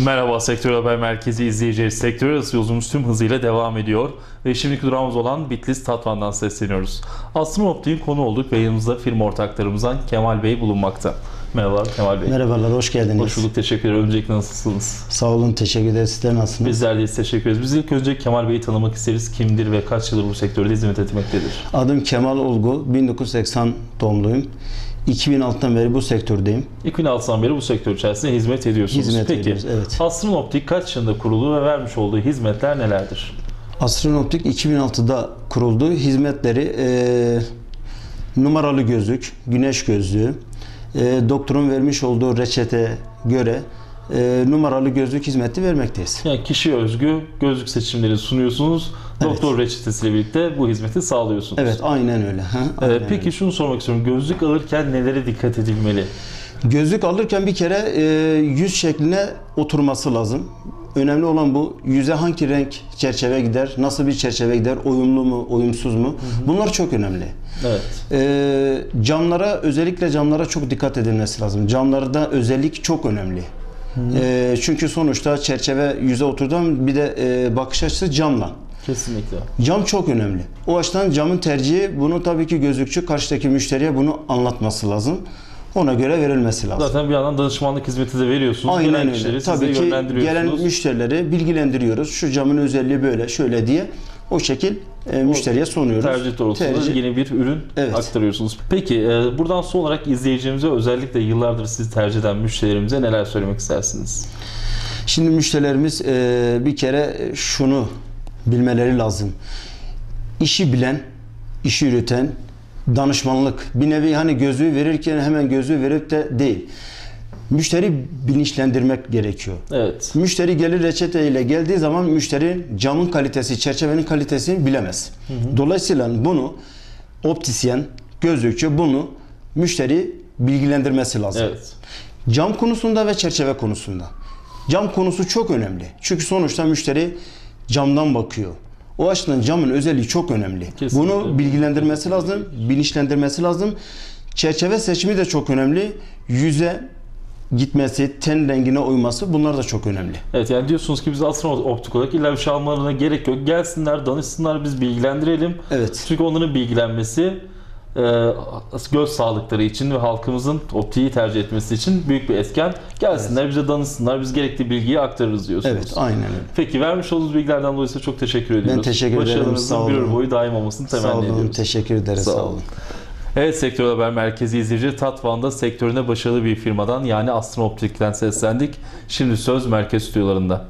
Merhaba Sektör Haber Merkezi izleyicileri. Sektör arası yolculuğumuz tüm hızıyla devam ediyor. Ve şimdiki durağımız olan Bitlis Tatvan'dan sesleniyoruz. Asım Optik'in konu olduk ve yanımızda firma ortaklarımızdan Kemal Bey bulunmakta. Merhaba Kemal Bey. Merhabalar, hoş geldiniz. Hoş bulduk, teşekkür ederim. Öncelikle nasılsınız? Sağ olun, teşekkür ederiz. Sizler nasılsınız? Bizler de teşekkür ederiz. Biz ilk önce Kemal Bey'i tanımak isteriz. Kimdir ve kaç yıldır bu sektörde hizmet etmektedir? Adım Kemal Olgu, 1980 doğumluyum. 2006'dan beri bu sektördeyim. 2006'dan beri bu sektör içerisinde hizmet ediyorsunuz. Hizmet Peki, ediyoruz, evet. Asrın Optik kaç yılında kuruldu ve vermiş olduğu hizmetler nelerdir? Astronoptik 2006'da kuruldu. Hizmetleri eee, numaralı gözlük, güneş gözlüğü, eee, doktorun vermiş olduğu reçete göre eee, numaralı gözlük hizmeti vermekteyiz. Yani kişiye özgü gözlük seçimleri sunuyorsunuz. Evet. Doktor reçetesiyle birlikte bu hizmeti sağlıyorsunuz. Evet, aynen öyle. Ha, Ee, aynen peki öyle. şunu sormak istiyorum. Gözlük alırken nelere dikkat edilmeli? Gözlük alırken bir kere eee, yüz şekline oturması lazım. Önemli olan bu. Yüze hangi renk çerçeve gider, nasıl bir çerçeve gider, uyumlu mu, uyumsuz mu? Bunlar çok önemli. Evet. Eee camlara, özellikle camlara çok dikkat edilmesi lazım. Camlarda özellik çok önemli. Eee, çünkü sonuçta çerçeve yüze oturdan bir de eee, bakış açısı camla. Kesinlikle. Cam çok önemli. O açıdan camın tercihi bunu tabii ki gözlükçü karşıdaki müşteriye bunu anlatması lazım. Ona göre verilmesi lazım. Zaten bir yandan danışmanlık hizmeti de veriyorsunuz. Aynen Gelen öyle. Tabii ki gelen müşterileri bilgilendiriyoruz. Şu camın özelliği böyle, şöyle diye o şekil e, müşteriye sunuyoruz. Tercih doğrultusunda Tercih. yeni bir ürün Evet. aktarıyorsunuz. Peki e, buradan son olarak izleyicilerimize özellikle yıllardır sizi tercih eden müşterilerimize neler söylemek istersiniz? Şimdi müşterilerimiz e, bir kere şunu bilmeleri lazım. İşi bilen, işi yürüten, danışmanlık. Bir nevi hani gözlüğü verirken hemen gözlüğü verip de değil. Müşteri bilinçlendirmek gerekiyor. Evet. Müşteri gelir reçeteyle geldiği zaman müşteri camın kalitesi, çerçevenin kalitesini bilemez. Dolayısıyla bunu optisyen, gözlükçü bunu müşteri bilgilendirmesi lazım. Evet. Cam konusunda ve çerçeve konusunda. Cam konusu çok önemli. Çünkü sonuçta müşteri camdan bakıyor. O açıdan camın özelliği çok önemli. Kesinlikle. Bunu bilgilendirmesi lazım, bilinçlendirmesi lazım. Çerçeve seçimi de çok önemli. Yüze gitmesi, ten rengine uyması bunlar da çok önemli. Evet yani diyorsunuz ki biz aslında optik olarak illa bir şey almalarına gerek yok. Gelsinler, danışsınlar, biz bilgilendirelim. Evet. Çünkü onların bilgilenmesi e, göz sağlıkları için ve halkımızın optiği tercih etmesi için büyük bir etken. Gelsinler, bize danışsınlar, biz gerekli bilgiyi aktarırız diyorsunuz. Evet, aynen öyle. Peki vermiş olduğunuz bilgilerden dolayı size çok teşekkür ediyoruz. teşekkür ederim, Başarılarınızın sağ bir olun. ömür boyu daim olmasını Sağ temenni olun, ediyoruz. teşekkür ederiz. Sağ Sağ, olun. olun. Evet Sektör Haber Merkezi izleyici Tatvan'da sektörüne başarılı bir firmadan yani Astron Optik'ten seslendik. Şimdi söz merkez stüdyolarında.